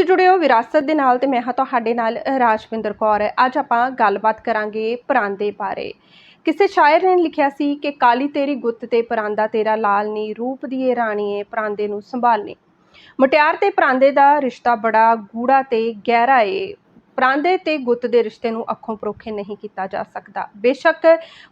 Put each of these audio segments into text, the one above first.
ਤੁਸੀਂ ਜੁੜੇ ਹੋ ਵਿਰਾਸਤ ਦੇ ਨਾਲ ਤੇ ਮੈਂ ਹਾਂ ਤੁਹਾਡੇ ਨਾਲ ਰਾਜਵਿੰਦਰ ਕੌਰ। ਅੱਜ ਆਪਾਂ ਗੱਲਬਾਤ ਕਰਾਂਗੇ ਪਰਾਂਦੇ ਬਾਰੇ। ਕਿਸੇ ਸ਼ਾਇਰ ਨੇ ਲਿਖਿਆ ਸੀ ਕਿ ਕਾਲੀ ਤੇਰੀ ਗੁੱਤ ਤੇ ਪਰਾਂਦਾ ਤੇਰਾ ਲਾਲ ਨੀ, ਰੂਪ ਦੀ ਇਹ ਰਾਣੀ ਏ ਪਰਾਂਦੇ ਨੂੰ ਸੰਭਾਲਨੀ। ਮੁਟਿਆਰ ਤੇ ਪਰਾਂਦੇ ਦਾ ਰਿਸ਼ਤਾ ਬੜਾ ਗੂੜਾ ਤੇ ਗਹਿਰਾ ਏ। ਪਰਾਂਦੇ ਤੇ ਗੁੱਤ ਦੇ ਰਿਸ਼ਤੇ ਨੂੰ ਅੱਖੋਂ ਪਰੋਖੇ ਨਹੀਂ ਕੀਤਾ ਜਾ ਸਕਦਾ। ਬੇਸ਼ੱਕ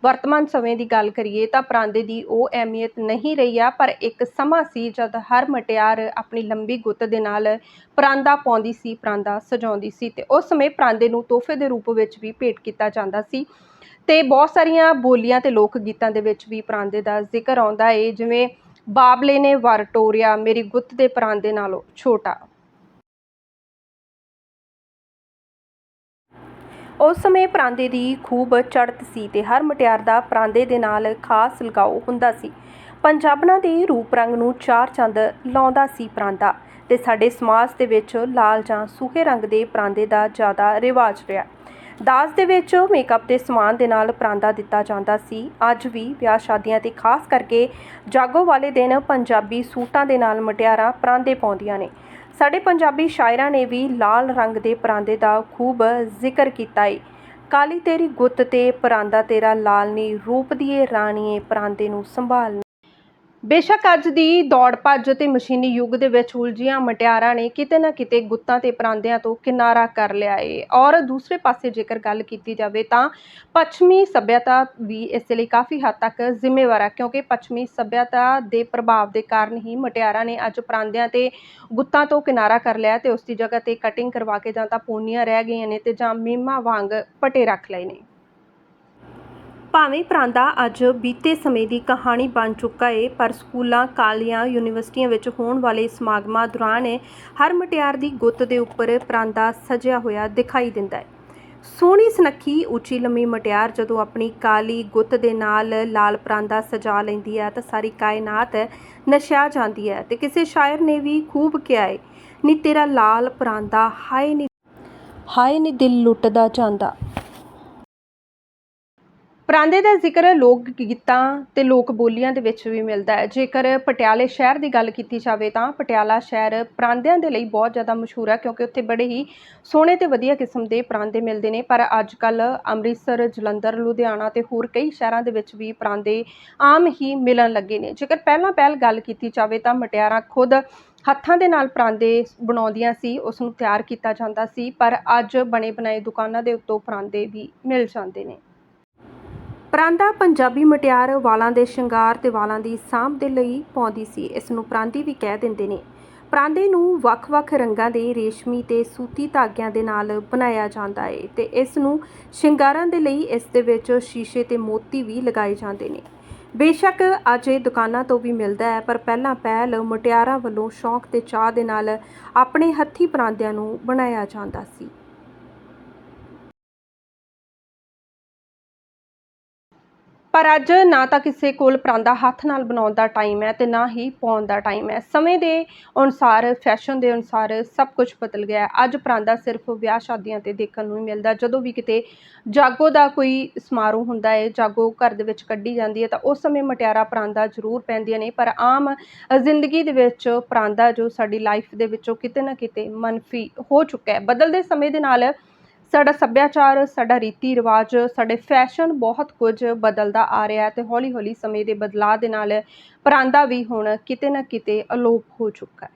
ਵਰਤਮਾਨ ਸਮੇਂ ਦੀ ਗੱਲ ਕਰੀਏ ਤਾਂ ਪਰਾਂਦੇ ਦੀ ਉਹ ਅਹਿਮੀਅਤ ਨਹੀਂ ਰਹੀ ਆ, ਪਰ ਇੱਕ ਸਮਾਂ ਸੀ ਜਦ ਹਰ ਮਟਿਆਰ ਆਪਣੀ ਲੰਬੀ ਗੁੱਤ ਦੇ ਨਾਲ ਪਰਾਂਦਾ ਪਾਉਂਦੀ ਸੀ, ਪਰਾਂਦਾ ਸਜਾਉਂਦੀ ਸੀ ਤੇ ਉਸ ਸਮੇਂ ਪਰਾਂਦੇ ਨੂੰ ਤੋਹਫੇ ਦੇ ਰੂਪ ਵਿੱਚ ਵੀ ਭੇਟ ਕੀਤਾ ਜਾਂਦਾ ਸੀ। ਤੇ ਬਹੁਤ ਸਾਰੀਆਂ ਬੋਲੀਆਂ ਤੇ ਲੋਕ ਗੀਤਾਂ ਦੇ ਵਿੱਚ ਵੀ ਪਰਾਂਦੇ ਦਾ ਜ਼ਿਕਰ ਆਉਂਦਾ ਏ, ਜਿਵੇਂ ਬਾਬਲੇ ਨੇ ਵਰ ਟੋਰਿਆ, ਮੇਰੀ ਗੁੱਤ ਦੇ ਪਰਾਂਦੇ ਨਾਲੋਂ ਛੋਟਾ। ਉਸ ਸਮੇਂ ਪਰਾਂਦੇ ਦੀ ਖੂਬ ਚੜ੍ਹਤ ਸੀ ਤੇ ਹਰ ਮਟਿਆਰ ਦਾ ਪਰਾਂਦੇ ਦੇ ਨਾਲ ਖਾਸ ਲਗਾਓ ਹੁੰਦਾ ਸੀ। ਪੰਜਾਬਣਾਂ ਦੇ ਰੂਪ ਰੰਗ ਨੂੰ ਚਾਰ ਚੰਦ ਲਾਉਂਦਾ ਸੀ ਪਰਾਂਦਾ ਤੇ ਸਾਡੇ ਸਮਾਜ ਦੇ ਵਿੱਚ ਲਾਲ ਜਾਂ ਸੂਹੇ ਰੰਗ ਦੇ ਪਰਾਂਦੇ ਦਾ ਜ਼ਿਆਦਾ ਰਿਵਾਜ ਰਿਹਾ। ਦਾਜ ਦੇ ਵਿੱਚ ਮੇਕਅਪ ਦੇ ਸਮਾਨ ਦੇ ਨਾਲ ਪਰਾਂਦਾ ਦਿੱਤਾ ਜਾਂਦਾ ਸੀ। ਅੱਜ ਵੀ ਵਿਆਹ ਸ਼ਾਦੀਆਂ ਤੇ ਖਾਸ ਕਰਕੇ ਜਾਗੋ ਵਾਲੇ ਦਿਨ ਪੰਜਾਬੀ ਸੂਟਾਂ ਦੇ ਨਾਲ ਮਟਿਆਰਾਂ ਪਰਾਂਦੇ ਪਾਉਂਦੀਆਂ ਨੇ। ਸਾਡੇ ਪੰਜਾਬੀ ਸ਼ਾਇਰਾਂ ਨੇ ਵੀ ਲਾਲ ਰੰਗ ਦੇ ਪਰਾਂਦੇ ਦਾ ਖੂਬ ਜ਼ਿਕਰ ਕੀਤਾ ਏ। ਕਾਲੀ ਤੇਰੀ ਗੁੱਤ ਤੇ ਪਰਾਂਦਾ ਤੇਰਾ ਲਾਲ ਨੀ, ਰੂਪ ਦੀਏ ਰਾਣੀਏ ਪਰਾਂਦੇ ਨੂੰ ਸੰਭਾਲ ਬੇਸ਼ੱਕ ਅੱਜ ਦੀ ਦੌੜ ਭੱਜ ਤੇ ਮਸ਼ੀਨੀ ਯੁੱਗ ਦੇ ਵਿੱਚ ਉਲਝੀਆਂ ਮਟਿਆਰਾਂ ਨੇ ਕਿਤੇ ਨਾ ਕਿਤੇ ਗੁੱਤਾਂ ਤੇ ਪਰਾਂਦਿਆਂ ਤੋਂ ਕਿਨਾਰਾ ਕਰ ਲਿਆ ਏ। ਔਰ ਦੂਸਰੇ ਪਾਸੇ ਜੇਕਰ ਗੱਲ ਕੀਤੀ ਜਾਵੇ ਤਾਂ ਪੱਛਮੀ ਸੱਭਿਅਤਾ ਵੀ ਇਸ ਲਈ ਕਾਫੀ ਹੱਦ ਤੱਕ ਜ਼ਿੰਮੇਵਾਰ ਹੈ ਕਿਉਂਕਿ ਪੱਛਮੀ ਸੱਭਿਅਤਾ ਦੇ ਪ੍ਰਭਾਵ ਦੇ ਕਾਰਨ ਹੀ ਮਟਿਆਰਾਂ ਨੇ ਅੱਜ ਪਰਾਂਦਿਆਂ ਤੇ ਗੁੱਤਾਂ ਤੋਂ ਕਿਨਾਰਾ ਕਰ ਲਿਆ ਤੇ ਉਸ ਦੀ ਜਗ੍ਹਾ ਤੇ ਕਟਿੰਗ ਕਰਵਾ ਕੇ ਜਾਂ ਤਾਂ ਪੂਨੀਆਂ ਰਹਿ ਗਈਆਂ ਨੇ ਤੇ ਜਾਂ ਮੀਮਾ ਵਾਂਗ ਪਟੇ ਰੱਖ ਲਏ ਨੇ। ਭਾਵੇਂ ਪਰਾਂਦਾ ਅੱਜ ਬੀਤੇ ਸਮੇਂ ਦੀ ਕਹਾਣੀ ਬਣ ਚੁੱਕਾ ਏ, ਪਰ ਸਕੂਲਾਂ, ਕਾਲਜਾਂ, ਯੂਨੀਵਰਸਿਟੀਆਂ ਵਿੱਚ ਹੋਣ ਵਾਲੇ ਸਮਾਗਮਾਂ ਦੌਰਾਨ ਹਰ ਮਟਿਆਰ ਦੀ ਗੁੱਤ ਦੇ ਉੱਪਰ ਪਰਾਂਦਾ ਸਜਿਆ ਹੋਇਆ ਦਿਖਾਈ ਦਿੰਦਾ ਹੈ ਸੋਹਣੀ ਸੁਨੱਖੀ, ਉੱਚੀ, ਲੰਮੀ ਮਟਿਆਰ ਜਦੋਂ ਆਪਣੀ ਕਾਲੀ ਗੁੱਤ ਦੇ ਨਾਲ ਲਾਲ ਪਰਾਂਦਾ ਸਜਾ ਲੈਂਦੀ ਹੈ ਤਾਂ ਸਾਰੀ ਕਾਇਨਾਤ ਨਸ਼ਾ ਜਾਂਦੀ ਹੈ ਤੇ ਕਿਸੇ ਸ਼ਾਇਰ ਨੇ ਵੀ ਖੂਬ ਕਿਹਾ ਏ, ਨੀ ਤੇਰਾ ਲਾਲ ਪਰਾਂਦਾ, ਹਾਏ ਨੀ ਹਾਏ ਨੀ ਦਿਲ ਲੁੱਟਦਾ ਜਾਂਦਾ। ਪਰਾਂਦੇ ਦਾ ਜ਼ਿਕਰ ਲੋਕ ਗੀਤਾਂ ਤੇ ਲੋਕ ਬੋਲੀਆਂ ਦੇ ਵਿੱਚ ਵੀ ਮਿਲਦਾ ਹੈ। ਜੇਕਰ ਪਟਿਆਲੇ ਸ਼ਹਿਰ ਦੀ ਗੱਲ ਕੀਤੀ ਜਾਵੇ ਤਾਂ ਪਟਿਆਲਾ ਸ਼ਹਿਰ ਪਰਾਂਦਿਆਂ ਦੇ ਲਈ ਬਹੁਤ ਜ਼ਿਆਦਾ ਮਸ਼ਹੂਰ ਹੈ, ਕਿਉਂਕਿ ਉੱਥੇ ਬੜੇ ਹੀ ਸੋਹਣੇ ਤੇ ਵਧੀਆ ਕਿਸਮ ਦੇ ਪਰਾਂਦੇ ਮਿਲਦੇ ਨੇ। ਪਰ ਅੱਜ ਕੱਲ ਅੰਮ੍ਰਿਤਸਰ, ਜਲੰਧਰ, ਲੁਧਿਆਣਾ ਤੇ ਹੋਰ ਕਈ ਸ਼ਹਿਰਾਂ ਦੇ ਵਿੱਚ ਵੀ ਪਰਾਂਦੇ ਆਮ ਹੀ ਮਿਲਣ ਲੱਗੇ ਨੇ। ਜੇਕਰ ਪਹਿਲਾਂ ਪਹਿਲ ਗੱਲ ਕੀਤੀ ਜਾਵੇ ਤਾਂ ਮਟਿਆਰਾਂ ਖੁਦ ਹੱਥਾਂ ਦੇ ਨਾਲ ਪਰਾਂਦੇ ਬਣਾਉਂਦੀਆਂ ਸੀ ਉਸ ਨੂੰ ਤਿਆਰ ਕੀਤਾ ਜਾਂਦਾ ਸੀ, ਪਰ ਅੱਜ ਬਣੇ ਬਣਾਏ ਦੁਕਾਨਾਂ ਦੇ ਉੱਤੋਂ ਪਰਾਂਦੇ ਵੀ ਮਿਲ ਜਾਂਦੇ ਨੇ। ਪਰਾਂਦਾ ਪੰਜਾਬੀ ਮਟਿਆਰ ਵਾਲਾਂ ਦੇ ਸ਼ਿੰਗਾਰ ਤੇ ਵਾਲਾਂ ਦੀ ਸਾਂਭ ਦੇ ਲਈ ਪਾਉਂਦੀ ਸੀ, ਇਸ ਨੂੰ ਪਰਾਂਦੀ ਵੀ ਕਹਿ ਦਿੰਦੇ ਨੇ। ਪਰਾਂਦੇ ਨੂੰ ਵੱਖ-ਵੱਖ ਰੰਗਾਂ ਦੇ ਰੇਸ਼ਮੀ ਤੇ ਸੂਤੀ ਧਾਗਿਆਂ ਦੇ ਨਾਲ ਬਣਾਇਆ ਜਾਂਦਾ ਹੈ ਤੇ ਇਸ ਨੂੰ ਸ਼ਿੰਗਾਰਾਂ ਦੇ ਲਈ ਇਸ ਦੇ ਵਿੱਚ ਸ਼ੀਸ਼ੇ ਤੇ ਮੋਤੀ ਵੀ ਲਗਾਏ ਜਾਂਦੇ ਨੇ। ਬੇਸ਼ੱਕ ਅੱਜ ਇਹ ਦੁਕਾਨਾਂ ਤੋਂ ਵੀ ਮਿਲਦਾ ਹੈ, ਪਰ ਪਹਿਲਾਂ ਪਹਿਲ ਮੁਟਿਆਰਾਂ ਵੱਲੋਂ ਸ਼ੌਂਕ ਤੇ ਚਾਹ ਦੇ ਨਾਲ ਆਪਣੇ ਹੱਥੀ ਪਰਾਂਦਿਆਂ ਨੂੰ ਬਣਾਇਆ ਜਾਂਦਾ ਸੀ। ਪਰ ਅੱਜ ਨਾ ਤਾਂ ਕਿਸੇ ਕੋਲ ਪਰਾਂਦਾ ਹੱਥ ਨਾਲ ਬਣਾਉਣ ਦਾ ਟਾਈਮ ਹੈ ਤੇ ਨਾ ਹੀ ਪਾਉਣ ਦਾ ਟਾਈਮ ਹੈ। ਸਮੇਂ ਦੇ ਅਨੁਸਾਰ ਫੈਸ਼ਨ ਦੇ ਅਨੁਸਾਰ ਸਭ ਕੁਝ ਬਦਲ ਗਿਆ ਹੈ। ਅੱਜ ਪਰਾਂਦਾ ਸਿਰਫ ਵਿਆਹ ਸ਼ਾਦੀਆਂ ਤੇ ਦੇਖਣ ਨੂੰ ਹੀ ਮਿਲਦਾ। ਜਦੋਂ ਵੀ ਕਿਤੇ ਜਾਗੋ ਦਾ ਕੋਈ ਸਮਾਰੋਹ ਹੁੰਦਾ ਹੈ, ਜਾਗੋ ਘਰ ਦੇ ਵਿੱਚ ਕੱਢੀ ਜਾਂਦੀ ਹੈ ਤਾਂ ਉਸ ਸਮੇਂ ਮਟਿਆਰਾ ਪਰਾਂਦਾ ਜ਼ਰੂਰ ਪੈਂਦੀਆਂ ਨੇ। ਪਰ ਆਮ ਜ਼ਿੰਦਗੀ ਦੇ ਵਿੱਚ ਪਰਾਂਦਾ ਜੋ ਸਾਡੀ ਲਾਈਫ ਦੇ ਵਿੱਚੋਂ ਕਿਤੇ ਨਾ ਕਿਤੇ ਮਨਫੀ ਹੋ ਚੁੱਕਾ ਹੈ। ਬਦਲਦੇ ਸਮੇਂ ਦੇ ਨਾਲ ਸਾਡਾ ਸੱਭਿਆਚਾਰ, ਸਾਡਾ ਰੀਤੀ ਰਿਵਾਜ, ਸਾਡੇ ਫੈਸ਼ਨ ਬਹੁਤ ਕੁਝ ਬਦਲਦਾ ਆ ਰਿਹਾ ਹੈ ਤੇ ਹੌਲੀ ਹੌਲੀ ਸਮੇਂ ਦੇ ਬਦਲਾਅ ਦੇ ਨਾਲ ਪਰਾਂਦਾ ਵੀ ਹੁਣ ਕਿਤੇ ਨਾ ਕਿਤੇ ਅਲੋਪ ਹੋ ਚੁੱਕਾ ਹੈ।